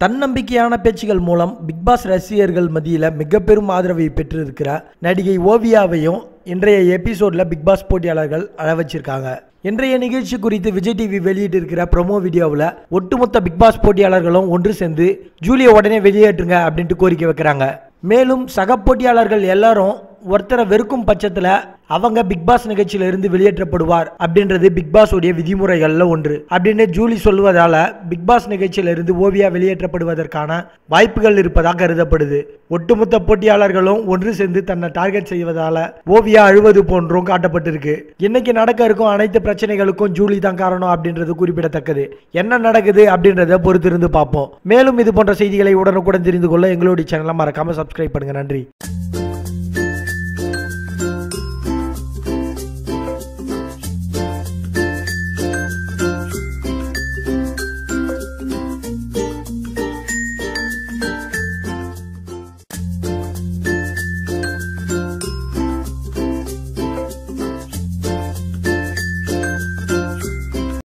தன்னம்பிக்கையான பேச்சுகள் மூலம் பிக்பாஸ் ரசிகர்கள் மத்தியில் மிக பெரும் ஆதரவை பெற்றிருக்கிற நடிகை ஓவியாவையும் இன்றைய எபிசோடில் பிக்பாஸ் போட்டியாளர்கள் அழவச்சிருக்காங்க இன்றைய நிகழ்ச்சி குறித்து விஜய் டிவி வெளியிட்டிருக்கிற ப்ரொமோ வீடியோவில் ஒட்டுமொத்த பிக்பாஸ் போட்டியாளர்களும் ஒன்று சேர்ந்து ஜூலியை உடனே வெளியேற்றுங்க அப்படின்ட்டு கோரிக்கை வைக்கிறாங்க. மேலும் சக போட்டியாளர்கள் எல்லாரும் ஒருத்தரை வெறுக்கும் பட்சத்தில் அவங்க பிக்பாஸ் நிகழ்ச்சியில இருந்து வெளியேற்றப்படுவார் அப்படின்றது பிக்பாஸ் உடைய விதிமுறைகள்ல ஒன்று. அப்படின்னு ஜூலி சொல்வதால பிக்பாஸ் நிகழ்ச்சியில இருந்து ஓவியா வெளியேற்றப்படுவதற்கான வாய்ப்புகள் இருப்பதாக கருதப்படுது. ஒட்டுமொத்த போட்டியாளர்களும் ஒன்று சேர்ந்து தன்னை டார்கெட் செய்வதால ஓவியா அழுவது போன்றும் காட்டப்பட்டிருக்கு. இன்னைக்கு நடக்க இருக்கும் அனைத்து பிரச்சனைகளுக்கும் ஜூலி தான் காரணம் அப்படின்றது குறிப்பிடத்தக்கது. என்ன நடக்குது அப்படின்றத பொறுத்திருந்து பார்ப்போம். மேலும் இது போன்ற செய்திகளை உடனுக்குடன் தெரிந்து கொள்ள எங்களுடைய சேனலை மறக்காம சப்ஸ்கிரைப் பண்ணுங்க. நன்றி.